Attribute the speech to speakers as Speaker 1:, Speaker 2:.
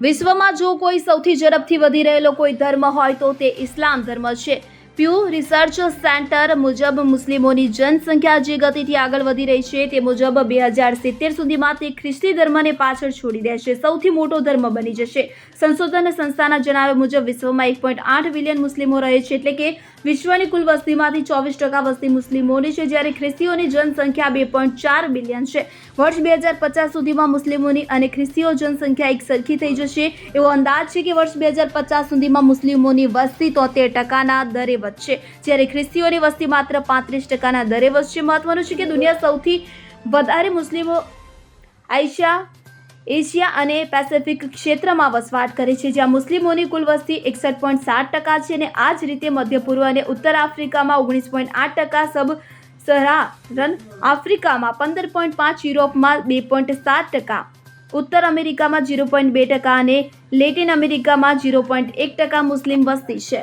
Speaker 1: વિશ્વમાં જો કોઈ સૌથી ઝડપથી વધી રહેલો કોઈ ધર્મ હોય તો તે ઇસ્લામ ધર્મ છે. પ્યુ રિસર્ચ સેન્ટર મુજબ મુસ્લિમોની જનસંખ્યા જે ગતિથી આગળ વધી રહી છે તે મુજબ બે હજાર સિત્તેર સુધીમાં તે ખ્રિસ્તી ધર્મને પાછળ છોડી દેશે. સૌથી મોટો ધર્મ બની જશે. સંશોધન સંસ્થાના જણાવ્યા મુજબ વિશ્વમાં એક પોઈન્ટ આઠ બિલિયન મુસ્લિમો રહે છે એટલે કે વિશ્વની કુલ વસ્તીમાંથી ચોવીસ ટકા વસ્તી મુસ્લિમોની છે, જ્યારે ખ્રિસ્તીઓની જનસંખ્યા બે પોઈન્ટ ચાર બિલિયન છે. વર્ષ બે હજાર પચાસ સુધીમાં મુસ્લિમોની અને ખ્રિસ્તીઓ જનસંખ્યા એક સરખી થઈ જશે. એવો અંદાજ છે કે વર્ષ બે હજાર પચાસ સુધીમાં મુસ્લિમોની વસ્તી તોતેર ટકાના દરે વધશે જ્યારે ખ્રિસ્તીઓની વસ્તી માત્ર પાંત્રીસ ટકાના દરે વધશે મહત્વનું છે કે દુનિયા સૌથી વધારે મુસ્લિમો આઈશા એશિયા અને પેસિફિક ક્ષેત્રમાં વસવાટ કરે છે. જ્યાં મુસ્લિમોની કુલ વસ્તી એકસઠ પોઈન્ટ સાત ટકા છે અને આ જ રીતે મધ્ય પૂર્વ અને ઉત્તર આફ્રિકામાં ઓગણીસ પોઈન્ટ આઠ ટકા, સબ સહારન આફ્રિકામાં પંદર પોઈન્ટ પાંચ, યુરોપમાં બે પોઈન્ટ સાત ટકા, ઉત્તર અમેરિકામાં જીરો પોઈન્ટ બે ટકા અને લેટિન અમેરિકામાં જીરો પોઈન્ટ એક ટકા મુસ્લિમ વસ્તી છે.